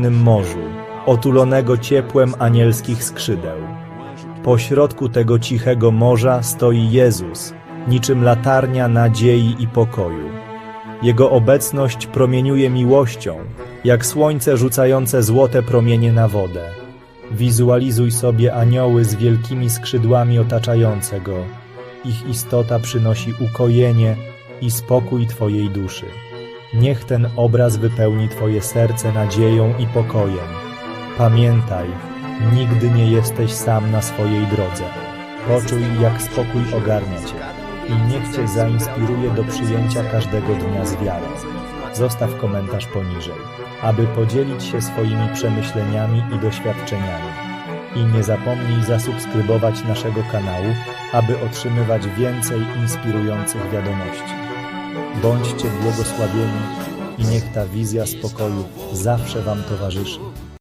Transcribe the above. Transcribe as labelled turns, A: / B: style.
A: spokojnym morzu, otulonego ciepłem anielskich skrzydeł. Po środku tego cichego morza stoi Jezus, niczym latarnia nadziei i pokoju. Jego obecność promieniuje miłością, jak słońce rzucające złote promienie na wodę. Wizualizuj sobie anioły z wielkimi skrzydłami otaczające go. Ich istota przynosi ukojenie i spokój Twojej duszy. Niech ten obraz wypełni Twoje serce nadzieją i pokojem. Pamiętaj, nigdy nie jesteś sam na swojej drodze. Poczuj, jak spokój ogarnia Cię i niech Cię zainspiruje do przyjęcia każdego dnia z wiarą. Zostaw komentarz poniżej, aby podzielić się swoimi przemyśleniami i doświadczeniami. I nie zapomnij zasubskrybować naszego kanału, aby otrzymywać więcej inspirujących wiadomości. Bądźcie błogosławieni i niech ta wizja spokoju zawsze Wam towarzyszy.